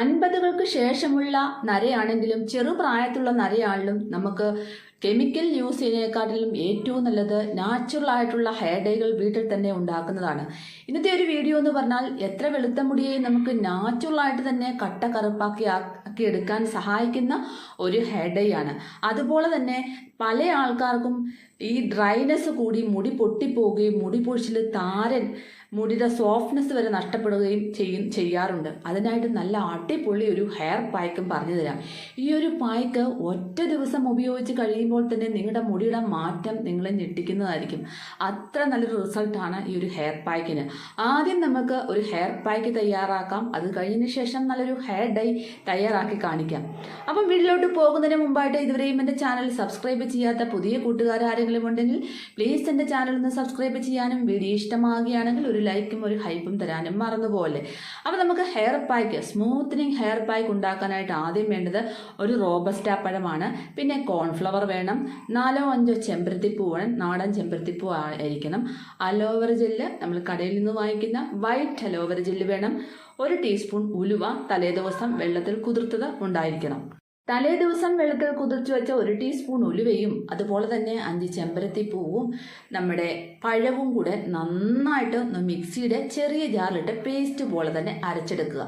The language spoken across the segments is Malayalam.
അൻപതുകൾക്ക് ശേഷമുള്ള നരയാണെങ്കിലും ചെറുപ്രായത്തിലുള്ള നരയാണെങ്കിലും നമുക്ക് കെമിക്കൽ യൂസ് ചെയ്യുന്നതിനെക്കാട്ടിലും ഏറ്റവും നല്ലത് നാച്ചുറൽ ആയിട്ടുള്ള ഹെയർ ഡൈകൾ വീട്ടിൽ തന്നെ ഉണ്ടാക്കുന്നതാണ്. ഇന്നത്തെ ഒരു വീഡിയോ എന്ന് പറഞ്ഞാൽ എത്ര വെളുത്ത മുടിയെ നമുക്ക് നാച്ചുറൽ ആയിട്ട് തന്നെ കട്ട കറുപ്പാക്കി ആക്കി എടുക്കാൻ സഹായിക്കുന്ന ഒരു ഹെയർ ഡൈ ആണ്. അതുപോലെ തന്നെ പല ആൾക്കാർക്കും ഈ ഡ്രൈനെസ് കൂടി മുടി പൊട്ടിപ്പോവുകയും മുടി പൊഴിച്ചിൽ താരൻ മുടിയുടെ സോഫ്റ്റ്നെസ് വരെ നഷ്ടപ്പെടുകയും ചെയ്യും ചെയ്യാറുണ്ട്. അതിനായിട്ട് നല്ല അടിപൊളി ഒരു ഹെയർ പായ്ക്കും പറഞ്ഞു തരാം. ഈ ഒരു പായ്ക്ക് ഒറ്റ ദിവസം ഉപയോഗിച്ച് കഴിയുമ്പോൾ തന്നെ നിങ്ങളുടെ മുടിയുടെ മാറ്റം നിങ്ങളെ ഞെട്ടിക്കുന്നതായിരിക്കും. അത്ര നല്ലൊരു റിസൾട്ടാണ് ഈ ഒരു ഹെയർ പായ്ക്കിന്. ആദ്യം നമുക്ക് ഒരു ഹെയർ പായ്ക്ക് തയ്യാറാക്കാം. അത് കഴിഞ്ഞതിന് ശേഷം നല്ലൊരു ഹെയർ ഡൈ തയ്യാറാക്കി കാണിക്കാം. അപ്പം വീട്ടിലോട്ട് പോകുന്നതിന് മുമ്പായിട്ട് ഇതുവരെയും എന്റെ ചാനൽ സബ്സ്ക്രൈബ് ചെയ്യാത്ത പുതിയ കൂട്ടുകാർ ആരെങ്കിലും ഉണ്ടെങ്കിൽ പ്ലീസ് എന്റെ ചാനൽ ഒന്ന് സബ്സ്ക്രൈബ് ചെയ്യാനും വീഡിയോ ഇഷ്ടമാകുകയാണെങ്കിൽ ഒരു ലൈക്കും ഒരു ഹൈപ്പും തരാനും മറന്നുപോലെ അപ്പോൾ നമുക്ക് hair pack smoothening hair pack ഉണ്ടാക്കാനായിട്ട് ആദ്യം വേണ്ടത് ഒരു റോബസ്റ്റ പഴമാണ്. പിന്നെ കോൺഫ്ലവർ വേണം. നാലോ അഞ്ചോ ചെമ്പരത്തിപ്പൂ വേണം. നാടൻ ചെമ്പരത്തിപ്പൂ ആയിരിക്കണം. അലോവർ ജെല്ല് നമ്മൾ കടയിൽ നിന്ന് വാങ്ങിക്കുന്ന വൈറ്റ് അലോവർ ജെല്ല് വേണം. ഒരു ടീസ്പൂൺ ഉലുവ തലേദിവസം വെള്ളത്തിൽ കുതിർത്തത് ഉണ്ടായിരിക്കണം. തലേ ദിവസം വെളുക്കൽ കുതിർച്ചു വെച്ച ഒരു ടീസ്പൂൺ ഉലുവയും അതുപോലെ തന്നെ അഞ്ച് ചെമ്പരത്തി പൂവും നമ്മുടെ പഴവും കൂടെ നന്നായിട്ട് മിക്സിയുടെ ചെറിയ ജാറിലിട്ട് പേസ്റ്റ് പോലെ തന്നെ അരച്ചെടുക്കുക.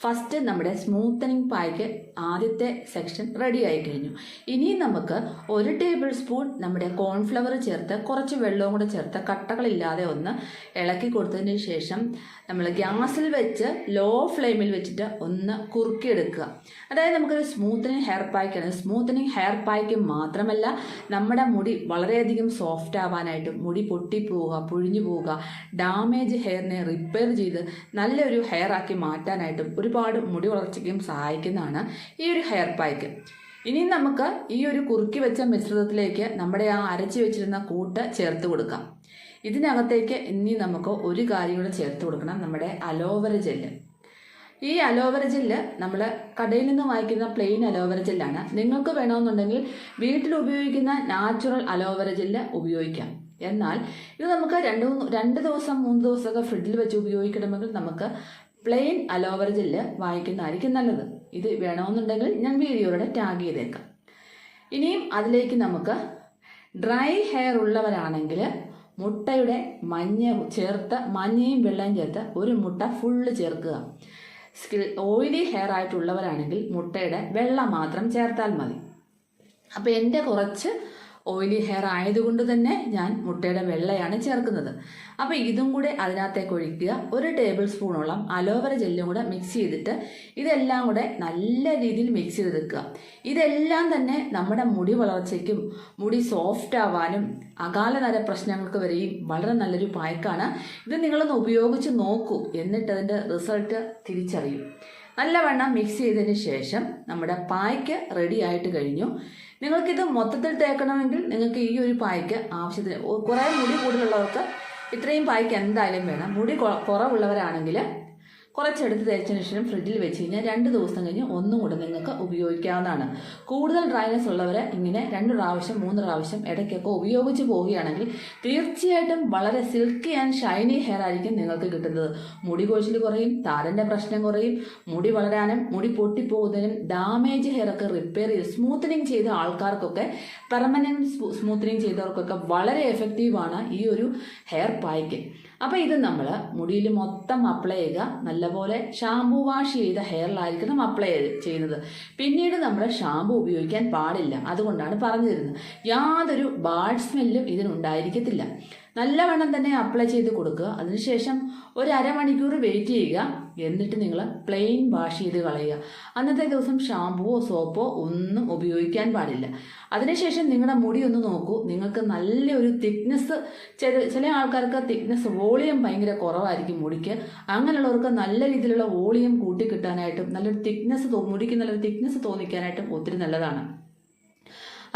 ഫസ്റ്റ് നമ്മുടെ സ്മൂത്തനിങ് പായ്ക്ക് ആദ്യത്തെ സെക്ഷൻ റെഡി ആയി കഴിഞ്ഞു. ഇനി നമുക്ക് ഒരു ടേബിൾ സ്പൂൺ നമ്മുടെ കോൺഫ്ലവർ ചേർത്ത് കുറച്ച് വെള്ളവും കൂടെ ചേർത്ത് കട്ടകളില്ലാതെ ഒന്ന് ഇളക്കി കൊടുത്തതിന് ശേഷം നമ്മൾ ഗ്യാസിൽ വെച്ച് ലോ ഫ്ലെയിമിൽ വെച്ചിട്ട് ഒന്ന് കുറുക്കിയെടുക്കുക. അതായത് നമുക്കൊരു സ്മൂത്തനിങ് ഹെയർ പായ്ക്കാണ് സ്മൂത്തനിങ് ഹെയർ പായ്ക്ക് മാത്രമല്ല നമ്മുടെ മുടി വളരെയധികം സോഫ്റ്റ് ആവാനായിട്ട് മുടി പൊട്ടിപ്പോവുക പൊഴിഞ്ഞു പോവുക ഡാമേജ് ഹെയറിനെ റിപ്പയർ ചെയ്ത് നല്ലൊരു ഹെയർ ആക്കി മാറ്റാനായിട്ടും ഒരുപാട് മുടി വളർച്ചയ്ക്കും സഹായിക്കുന്നതാണ് ഈ ഒരു ഹെയർ പായ്ക്ക് ഇനി നമുക്ക് ഈ ഒരു കുറുക്കി വെച്ച മിശ്രിതത്തിലേക്ക് നമ്മുടെ ആ അരച്ചു വെച്ചിരുന്ന കൂട്ട് ചേർത്ത് കൊടുക്കാം. ഇതിനകത്തേക്ക് ഇനി നമുക്ക് ഒരു കാര്യം കൂടെ ചേർത്ത് കൊടുക്കണം നമ്മുടെ അലോവര ജെല്ല് ഈ അലോവര ജെല്ല് നമ്മൾ കടയിൽ നിന്ന് വാങ്ങിക്കുന്ന പ്ലെയിൻ അലോവര ജെല്ലാണ് നിങ്ങൾക്ക് വേണമെന്നുണ്ടെങ്കിൽ വീട്ടിൽ ഉപയോഗിക്കുന്ന നാച്ചുറൽ അലോവര ജെല്ല് ഉപയോഗിക്കാം. എന്നാൽ ഇത് നമുക്ക് രണ്ട് രണ്ട് ദിവസം മൂന്ന് ദിവസമൊക്കെ ഫ്രിഡ്ജിൽ വെച്ച് ഉപയോഗിക്കണമെങ്കിൽ നമുക്ക് പ്ലെയിൻ അലോവർ ജെല്ല് വാങ്ങിക്കുന്നതായിരിക്കും നല്ലത്. ഇത് വേണമെന്നുണ്ടെങ്കിൽ ഞാൻ വീഡിയോയുടെ ടാഗ് ചെയ്തേക്കാം. ഇനിയും അതിലേക്ക് നമുക്ക് ഡ്രൈ ഹെയർ ഉള്ളവരാണെങ്കിൽ മുട്ടയുടെ മഞ്ഞ ചേർത്ത് മഞ്ഞയും വെള്ളയും ചേർത്ത് ഒരു മുട്ട ഫുള്ള് ചേർക്കുക. സ്കിൽ ഓയിലി ഹെയർ ആയിട്ടുള്ളവരാണെങ്കിൽ മുട്ടയുടെ വെള്ളം മാത്രം ചേർത്താൽ മതി. അപ്പോൾ എന്റെ കുറച്ച് ഓയിലി ഹെയർ ആയതുകൊണ്ട് തന്നെ ഞാൻ മുട്ടയുടെ വെള്ളയാണ് ചേർക്കുന്നത്. അപ്പോൾ ഇതും കൂടെ അതിനകത്തേക്ക് ഒഴിക്കുക. ഒരു ടേബിൾ സ്പൂണോളം അലോവര ജെല്ലും കൂടെ മിക്സ് ചെയ്തിട്ട് ഇതെല്ലാം കൂടെ നല്ല രീതിയിൽ മിക്സ് ചെയ്തെടുക്കുക. ഇതെല്ലാം തന്നെ നമ്മുടെ മുടി വളർച്ചയ്ക്കും മുടി സോഫ്റ്റ് ആവാനും അകാലനര പ്രശ്നങ്ങൾക്ക് വരെയും വളരെ നല്ലൊരു പായ്ക്കാണ്. ഇത് നിങ്ങളൊന്ന് ഉപയോഗിച്ച് നോക്കൂ. എന്നിട്ട് അതിന്റെ റിസൾട്ട് തിരിച്ചറിയും. നല്ലവണ്ണം മിക്സ് ചെയ്തതിന് ശേഷം നമ്മുടെ പായ്ക്ക് റെഡി ആയിട്ട് കഴിഞ്ഞു. നിങ്ങൾക്കിത് മൊത്തത്തിൽ തേക്കണമെങ്കിൽ നിങ്ങൾക്ക് ഈ ഒരു പായ്ക്ക് ആവശ്യത്തിന് കുറേ മുടി കൂടുതലുള്ളവർക്ക് ഇത്രയും പായ്ക്ക് എന്തായാലും വേണം. മുടി കുറവുള്ളവരാണെങ്കിൽ കുറച്ചെടുത്ത് തേച്ചതിന് ശേഷം ഫ്രിഡ്ജിൽ വെച്ച് കഴിഞ്ഞാൽ രണ്ട് ദിവസം കഴിഞ്ഞ് ഒന്നും കൂടെ നിങ്ങൾക്ക് ഉപയോഗിക്കാവുന്നതാണ്. കൂടുതൽ ഡ്രൈനസ് ഉള്ളവർ ഇങ്ങനെ രണ്ട് പ്രാവശ്യം മൂന്ന് പ്രാവശ്യം ഇടയ്ക്കൊക്കെ ഉപയോഗിച്ച് പോവുകയാണെങ്കിൽ തീർച്ചയായിട്ടും വളരെ സിൽക്കി ആൻഡ് ഷൈനി ഹെയർ ആയിരിക്കും നിങ്ങൾക്ക് കിട്ടുന്നത്. മുടി കൊഴിച്ചിൽ കുറയും താരന്റെ പ്രശ്നം കുറയും മുടി വളരാനും മുടി പൊട്ടിപ്പോകുന്നതിനും ഡാമേജ് ഹെയർ ഒക്കെ റിപ്പയർ ചെയ്ത് സ്മൂത്തനിങ് ചെയ്ത ആൾക്കാർക്കൊക്കെ പെർമനന്റ് സ്മൂത്തനിങ് ചെയ്തവർക്കൊക്കെ വളരെ എഫക്റ്റീവാണ് ഈ ഒരു ഹെയർ പായ്ക്ക്. അപ്പോൾ ഇത് നമ്മൾ മുടിയിൽ മൊത്തം അപ്ലൈ ചെയ്യുക. നല്ലപോലെ ഷാമ്പു വാഷ് ചെയ്ത ഹെയറിലായിരിക്കണം അപ്ലൈ ചെയ്യുന്നത്. പിന്നീട് നമ്മൾ ഷാമ്പു ഉപയോഗിക്കാൻ പാടില്ല. അതുകൊണ്ടാണ് പറഞ്ഞു തരുന്നത് യാതൊരു ബാഡ് സ്മെല്ലും ഇതിനുണ്ടായിരിക്കത്തില്ല നല്ലവണ്ണം തന്നെ അപ്ലൈ ചെയ്ത് കൊടുക്കുക. അതിനുശേഷം ഒരു അരമണിക്കൂർ വെയിറ്റ് ചെയ്യുക. എന്നിട്ട് നിങ്ങൾ പ്ലെയിൻ വാഷ് ചെയ്ത് കളയുക. അന്നത്തെ ദിവസം ഷാമ്പുവോ സോപ്പോ ഒന്നും ഉപയോഗിക്കാൻ പാടില്ല. അതിനുശേഷം നിങ്ങളുടെ മുടി ഒന്ന് നോക്കൂ. നിങ്ങൾക്ക് നല്ല ഒരു തിക്നെസ് ചില ചില ആൾക്കാർക്ക് തിക്നെസ് വോളിയം ഭയങ്കര കുറവായിരിക്കും മുടിക്ക്. അങ്ങനെയുള്ളവർക്ക് നല്ല രീതിയിലുള്ള വോളിയം കൂട്ടിക്കിട്ടാനായിട്ടും നല്ലൊരു തിക്നെസ് മുടിക്ക് നല്ലൊരു തിക്നെസ് തോന്നിക്കാനായിട്ടും ഒത്തിരി നല്ലതാണ്.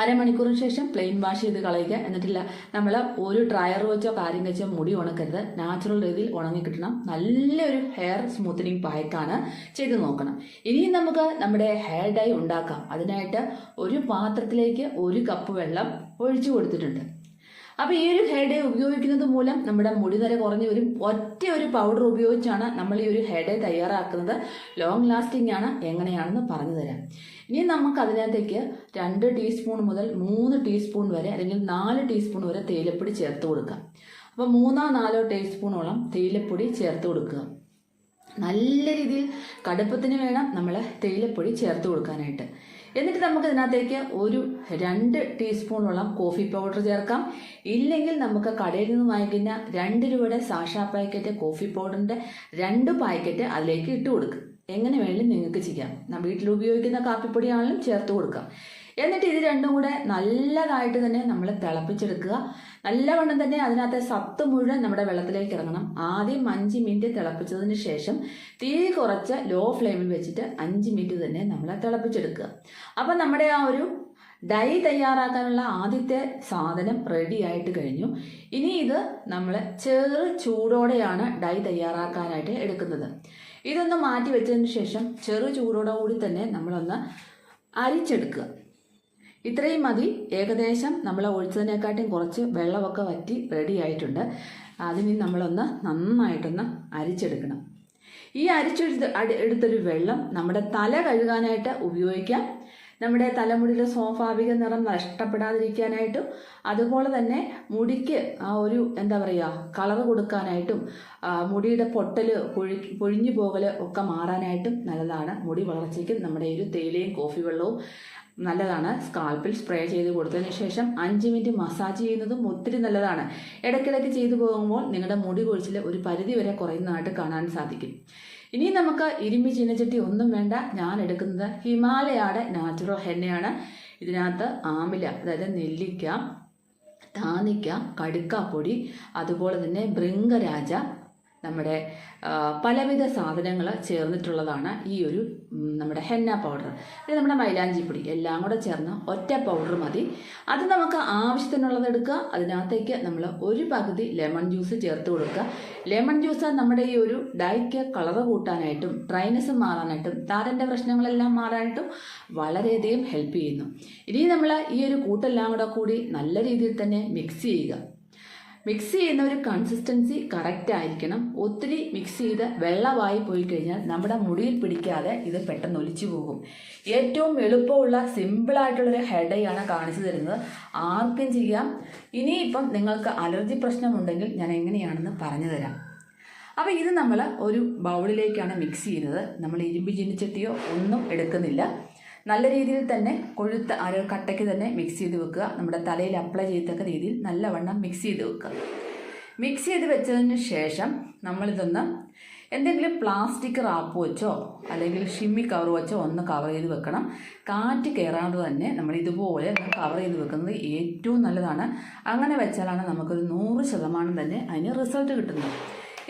അരമണിക്കൂറിന് ശേഷം പ്ലെയിൻ വാഷ് ചെയ്ത് കളയുക. എന്നിട്ടില്ല നമ്മൾ ഒരു ഡ്രയർ വെച്ചോ കാര്യം വെച്ചോ മുടി ഉണക്കരുത്. നാച്ചുറൽ രീതിയിൽ ഉണങ്ങി കിട്ടണം. നല്ലൊരു ഹെയർ സ്മൂത്തനിങ് പായ്ക്കാണ് ചെയ്ത് നോക്കണം. ഇനിയും നമുക്ക് നമ്മുടെ ഹെയർ ഡൈ ഉണ്ടാക്കാം. അതിനായിട്ട് ഒരു പാത്രത്തിലേക്ക് ഒരു കപ്പ് വെള്ളം ഒഴിച്ചു കൊടുത്തിട്ടുണ്ട്. അപ്പോൾ ഈ ഒരു ഹെയർ ഡേ ഉപയോഗിക്കുന്നത് മൂലം നമ്മുടെ മുടി നിര കുറഞ്ഞു വരും ഒറ്റ ഒരു പൗഡർ ഉപയോഗിച്ചാണ് നമ്മൾ ഈ ഒരു ഹെയർ ഡേ തയ്യാറാക്കുന്നത്. ലോങ് ലാസ്റ്റിംഗ് ആണ് എങ്ങനെയാണെന്ന് പറഞ്ഞു തരാം. ഇനി നമുക്ക് അതിനകത്തേക്ക് രണ്ട് ടീസ്പൂൺ മുതൽ മൂന്ന് ടീസ്പൂൺ വരെ അല്ലെങ്കിൽ നാല് ടീസ്പൂൺ വരെ തേയിലപ്പൊടി ചേർത്ത് കൊടുക്കാം അപ്പോൾ മൂന്നോ നാലോ ടീസ്പൂണോളം തേയിലപ്പൊടി ചേർത്ത് കൊടുക്കുക. നല്ല രീതിയിൽ കടുപ്പത്തിന് വേണം നമ്മൾ തേയിലപ്പൊടി ചേർത്ത് കൊടുക്കാനായിട്ട്. എന്നിട്ട് നമുക്ക് ഇതിനകത്തേക്ക് ഒരു രണ്ട് ടീസ്പൂണോളം കോഫി പൗഡർ ചേർക്കാം. ഇല്ലെങ്കിൽ നമുക്ക് കടയിൽ നിന്ന് വാങ്ങിക്കുന്ന രണ്ട് രൂപയുടെ സാഷാ പാക്കറ്റ് കോഫി പൗഡറിന്റെ രണ്ട് പാക്കറ്റ് അതിലേക്ക് ഇട്ട് കൊടുക്കും എങ്ങനെ വേണമെങ്കിലും നിങ്ങൾക്ക് ചെയ്യാം. വീട്ടിൽ ഉപയോഗിക്കുന്ന കാപ്പിപ്പൊടിയാണെങ്കിലും ചേർത്ത് കൊടുക്കാം. എന്നിട്ട് ഇത് രണ്ടും കൂടെ നല്ലതായിട്ട് തന്നെ നമ്മൾ തിളപ്പിച്ചെടുക്കുക. നല്ലവണ്ണം തന്നെ അതിനകത്തെ സത്ത് മുഴുവൻ നമ്മുടെ വെള്ളത്തിലേക്ക് ഇറങ്ങണം. ആദ്യം അഞ്ച് മിനിറ്റ് തിളപ്പിച്ചതിന് ശേഷം തീ കുറച്ച് ലോ ഫ്ലെയിമിൽ വെച്ചിട്ട് അഞ്ച് മിനിറ്റ് തന്നെ നമ്മൾ തിളപ്പിച്ചെടുക്കുക. അപ്പം നമ്മുടെ ആ ഒരു ഡൈ തയ്യാറാക്കാനുള്ള ആദ്യത്തെ സാധനം റെഡി ആയിട്ട് കഴിഞ്ഞു. ഇനി ഇത് നമ്മൾ ചെറു ചൂടോടെയാണ് ഡൈ തയ്യാറാക്കാനായിട്ട് എടുക്കുന്നത്. ഇതൊന്ന് മാറ്റി വെച്ചതിന് ശേഷം ചെറു ചൂടോടെ കൂടി തന്നെ നമ്മളൊന്ന് അരിച്ചെടുക്കുക. ഇത്രയും മതി. ഏകദേശം നമ്മൾ ഒഴിച്ചതിനെക്കാട്ടും കുറച്ച് വെള്ളമൊക്കെ വറ്റി റെഡി ആയിട്ടുണ്ട്. അതിന് നമ്മളൊന്ന് നന്നായിട്ടൊന്ന് അരിച്ചെടുക്കണം. ഈ അരിച്ചെടുത്ത് എടുത്തൊരു വെള്ളം നമ്മുടെ തല കഴുകാനായിട്ട് ഉപയോഗിക്കാം. നമ്മുടെ തലമുടിയിലെ സ്വാഭാവിക നിറം നഷ്ടപ്പെടാതിരിക്കാനായിട്ടും അതുപോലെ തന്നെ മുടിക്ക് ആ ഒരു എന്താ പറയുക കളർ കൊടുക്കാനായിട്ടും മുടിയുടെ പൊട്ടൽ പൊഴി പൊഴിഞ്ഞു പോകൽ ഒക്കെ മാറാനായിട്ടും നല്ലതാണ്. മുടി വളർച്ചയ്ക്ക് നമ്മുടെ ഈ ഒരു തേയിലയും കോഫി വെള്ളവും നല്ലതാണ്. സ്കാൽപ്പിൽ സ്പ്രേ ചെയ്ത് കൊടുത്തതിന് ശേഷം അഞ്ച് മിനിറ്റ് മസാജ് ചെയ്യുന്നതും ഒത്തിരി നല്ലതാണ്. ഇടയ്ക്കിടയ്ക്ക് ചെയ്തു പോകുമ്പോൾ നിങ്ങളുടെ മുടി കൊഴിച്ചിൽ ഒരു പരിധി വരെ കുറയുന്നതായിട്ട് കാണാൻ സാധിക്കും. ഇനി നമുക്ക് ഇരുമ്പി ചീനച്ചട്ടി ഒന്നും വേണ്ട. ഞാൻ എടുക്കുന്നത് ഹിമാലയയുടെ നാച്ചുറൽ ഹെന്നയാണ്. ഇതിനകത്ത് ആമില അതായത് നെല്ലിക്ക താനിക്ക കടുക്കാപ്പൊടി അതുപോലെ തന്നെ ഭൃംഗരാജ നമ്മുടെ പലവിധ സാധനങ്ങൾ ചേർന്നിട്ടുള്ളതാണ് ഈ ഒരു നമ്മുടെ ഹെന്ന പൗഡർ. ഇത് നമ്മുടെ മൈലാഞ്ചി പൊടി. എല്ലാം കൂടെ ചേർന്ന് ഒറ്റ പൗഡർ മതി. അത് നമുക്ക് ആവശ്യത്തിനുള്ളത് എടുക്കുക. അതിനകത്തേക്ക് നമ്മൾ ഒരു പകുതി ലെമൺ ജ്യൂസ് ചേർത്ത് കൊടുക്കുക. ലെമൺ ജ്യൂസ് നമ്മുടെ ഈ ഒരു ഡൈക്ക് കളറ് കൂട്ടാനായിട്ടും ഡ്രൈനസ് മാറാനായിട്ടും താരന്റെ പ്രശ്നങ്ങളെല്ലാം മാറാനായിട്ടും വളരെയധികം ഹെൽപ്പ് ചെയ്യുന്നു. ഇനി നമ്മൾ ഈ ഒരു കൂട്ടെല്ലാം കൂടെ കൂടി നല്ല രീതിയിൽ തന്നെ മിക്സ് ചെയ്യുക. മിക്സ് ചെയ്യുന്ന ഒരു കൺസിസ്റ്റൻസി കറക്റ്റ് ആയിരിക്കണം. ഒത്തിരി മിക്സ് ചെയ്ത് വെള്ളമായി പോയി കഴിഞ്ഞാൽ നമ്മുടെ മുടിയിൽ പിടിക്കാതെ ഇത് പെട്ടെന്ന് ഒലിച്ചു പോകും. ഏറ്റവും എളുപ്പമുള്ള സിമ്പിളായിട്ടുള്ളൊരു ഹെഡയാണ് കാണിച്ചു തരുന്നത്. ആർക്കും ചെയ്യാം. ഇനിയിപ്പം നിങ്ങൾക്ക് അലർജി പ്രശ്നമുണ്ടെങ്കിൽ ഞാൻ എങ്ങനെയാണെന്ന് പറഞ്ഞു തരാം. അപ്പോൾ ഇത് നമ്മൾ ഒരു ബൗളിലേക്കാണ് മിക്സ് ചെയ്യുന്നത്. നമ്മൾ ഇരുമ്പ് ചീനിച്ചട്ടിയോ ഒന്നും എടുക്കുന്നില്ല. നല്ല രീതിയിൽ തന്നെ കൊഴുത്ത ഒരു കട്ടയ്ക്ക് തന്നെ മിക്സ് ചെയ്ത് വെക്കുക. നമ്മുടെ തലയിൽ അപ്ലൈ ചെയ്തക്ക രീതിയിൽ നല്ലവണ്ണം മിക്സ് ചെയ്ത് വെക്കുക. മിക്സ് ചെയ്ത് വെച്ചതിന് ശേഷം നമ്മളിതൊന്ന് എന്തെങ്കിലും പ്ലാസ്റ്റിക് റാപ്പ് വെച്ചോ അല്ലെങ്കിൽ ഷിമ്മി കവർ വെച്ചോ ഒന്ന് കവർ ചെയ്ത് വെക്കണം. കാറ്റ് കയറാതെ തന്നെ നമ്മൾ ഇതുപോലെ കവർ ചെയ്ത് വെക്കുന്നത് ഏറ്റവും നല്ലതാണ്. അങ്ങനെ വെച്ചാലാണ് നമുക്കൊരു നൂറ് ശതമാനം തന്നെ അതിന് റിസൾട്ട് കിട്ടുന്നത്.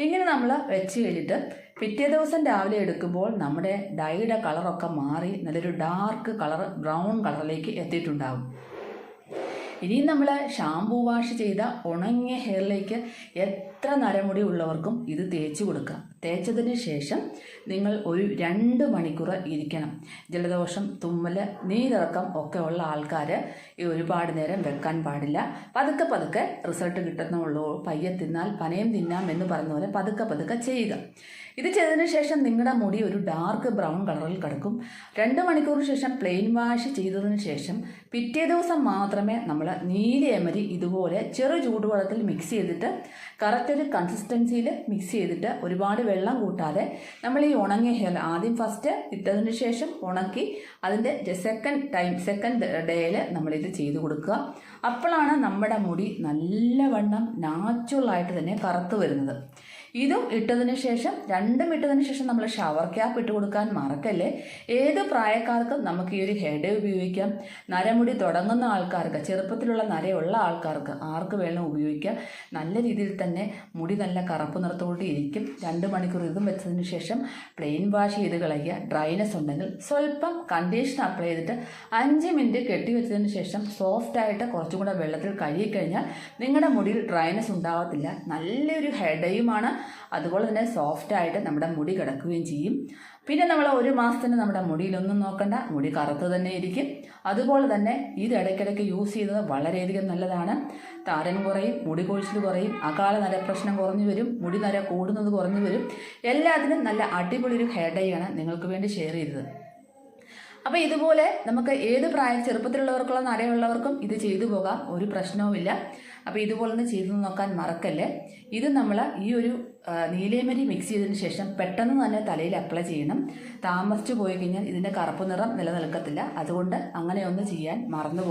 ഇങ്ങനെ നമ്മൾ വെച്ച് കഴിഞ്ഞിട്ട് പിറ്റേ ദിവസം രാവിലെ എടുക്കുമ്പോൾ നമ്മുടെ ഡൈയുടെ കളറൊക്കെ മാറി നല്ലൊരു ഡാർക്ക് കളർ ബ്രൗൺ കളറിലേക്ക് എത്തിയിട്ടുണ്ടാകും ഇനിയും നമ്മൾ ഷാംപൂ വാഷ് ചെയ്ത ഉണങ്ങിയ ഹെയറിലേക്ക് എത്ര നരമുടി ഉള്ളവർക്കും ഇത് തേച്ച് കൊടുക്കുക തേച്ചതിന് ശേഷം നിങ്ങൾ ഒരു രണ്ട് മണിക്കൂർ ഇരിക്കണം. ജലദോഷം തുമ്മൽ നീരിറക്കം ഒക്കെ ഉള്ള ആൾക്കാർ ഈ ഒരുപാട് നേരം വെക്കാൻ പാടില്ല. പതുക്കെ പതുക്കെ റിസൾട്ട് കിട്ടുന്നുള്ളൂ. പയ്യെ തിന്നാൽ പനയും തിന്നാം എന്ന് പറഞ്ഞ പോലെ പതുക്കെ പതുക്കെ ചെയ്യുക. ഇത് ചെയ്തതിന് ശേഷം നിങ്ങളുടെ മുടി ഒരു ഡാർക്ക് ബ്രൗൺ കളറിൽ കിടക്കും. രണ്ട് മണിക്കൂറിന് ശേഷം പ്ലെയിൻ വാഷ് ചെയ്തതിന് ശേഷം പിറ്റേ ദിവസം മാത്രമേ നമ്മൾ നീലയമരി ഇതുപോലെ ചെറു ചൂടുവെള്ളത്തിൽ മിക്സ് ചെയ്തിട്ട് കറക്റ്റ് ഒരു കൺസിസ്റ്റൻസിയിൽ മിക്സ് ചെയ്തിട്ട് ഒരുപാട് വെള്ളം കൂട്ടാതെ നമ്മൾ ഈ ഉണങ്ങിയ ഹെയർ ആദ്യം ഫസ്റ്റ് ഇട്ടതിന് ശേഷം ഉണക്കി അതിന്റെ സെക്കൻഡ് ടൈം സെക്കൻഡ് ഡേയിൽ നമ്മളിത് ചെയ്തു കൊടുക്കുക. അപ്പോഴാണ് നമ്മുടെ മുടി നല്ലവണ്ണം നാച്ചുറലായിട്ട് തന്നെ കറുത്ത് വരുന്നത്. ഇതും ഇട്ടതിന് ശേഷം രണ്ടും ഇട്ടതിന് ശേഷം നമ്മൾ ഷവർ ക്യാപ്പ് ഇട്ട് കൊടുക്കാൻ മറക്കല്ലേ? ഏത് പ്രായക്കാർക്കും നമുക്ക് ഈ ഒരു ഹെഡ് ഉപയോഗിക്കാം. നരമുടി തുടങ്ങുന്ന ആൾക്കാർക്ക് ചെറുപ്പത്തിലുള്ള നരയുള്ള ആൾക്കാർക്ക് ആർക്ക് വേണം ഉപയോഗിക്കാം. നല്ല രീതിയിൽ തന്നെ മുടി നല്ല കറുപ്പ് നിറത്തോടെ ഇരിക്കും. രണ്ട് മണിക്കൂർ ഇതും വെച്ചതിന് ശേഷം പ്ലെയിൻ വാഷ് ചെയ്ത് കളയുക. ഡ്രൈനെസ് ഉണ്ടെങ്കിൽ സ്വല്പം കണ്ടീഷണർ അപ്ലൈ ചെയ്തിട്ട് അഞ്ച് മിനിറ്റ് കെട്ടി വെച്ചതിന് ശേഷം സോഫ്റ്റായിട്ട് കുറച്ചും കൂടെ വെള്ളത്തിൽ കഴുകിക്കഴിഞ്ഞാൽ നിങ്ങളുടെ മുടിയിൽ ഡ്രൈനെസ് ഉണ്ടാവത്തില്ല. നല്ലൊരു ഹെഡയുമാണ് അതുപോലെ തന്നെ സോഫ്റ്റ് ആയിട്ട് നമ്മുടെ മുടി കിടക്കുകയും ചെയ്യും. പിന്നെ നമ്മൾ ഒരു മാസത്തിന് നമ്മുടെ മുടിയിലൊന്നും നോക്കണ്ട മുടി കറുത്ത് തന്നെ ഇരിക്കും. അതുപോലെ തന്നെ ഇത് ഇടയ്ക്കിടയ്ക്ക് യൂസ് ചെയ്യുന്നത് വളരെയധികം നല്ലതാണ്. താരൻ കുറയും മുടി കൊഴിച്ചിൽ കുറയും അകാല നരപ്രശ്നം കുറഞ്ഞു വരും മുടി നര കൂടുന്നത് കുറഞ്ഞു വരും. എല്ലാത്തിനും നല്ല അടിപൊളി ഒരു ഹെയർ ഡൈ ആണ് നിങ്ങൾക്ക് വേണ്ടി ഷെയർ ചെയ്തത്. അപ്പോൾ ഇതുപോലെ നമുക്ക് ഏത് പ്രായം ചെറുപ്പത്തിലുള്ളവർക്കുള്ള നരയുള്ളവർക്കും ഇത് ചെയ്തു പോകാം ഒരു പ്രശ്നവുമില്ല. അപ്പോൾ ഇതുപോലെ ഒന്ന് ചെയ്തു നോക്കാൻ മറക്കല്ലേ? ഇത് നമ്മൾ ഈ ഒരു നീലേമരി മിക്സ് ചെയ്തതിന് ശേഷം പെട്ടെന്ന് തന്നെ തലയിൽ അപ്ലൈ ചെയ്യണം. താമസിച്ചു പോയി കഴിഞ്ഞാൽ ഇതിന്റെ കറുപ്പ് നിറം നിലനിൽക്കത്തില്ല. അതുകൊണ്ട് അങ്ങനെ ഒന്ന് ചെയ്യാൻ മറന്നു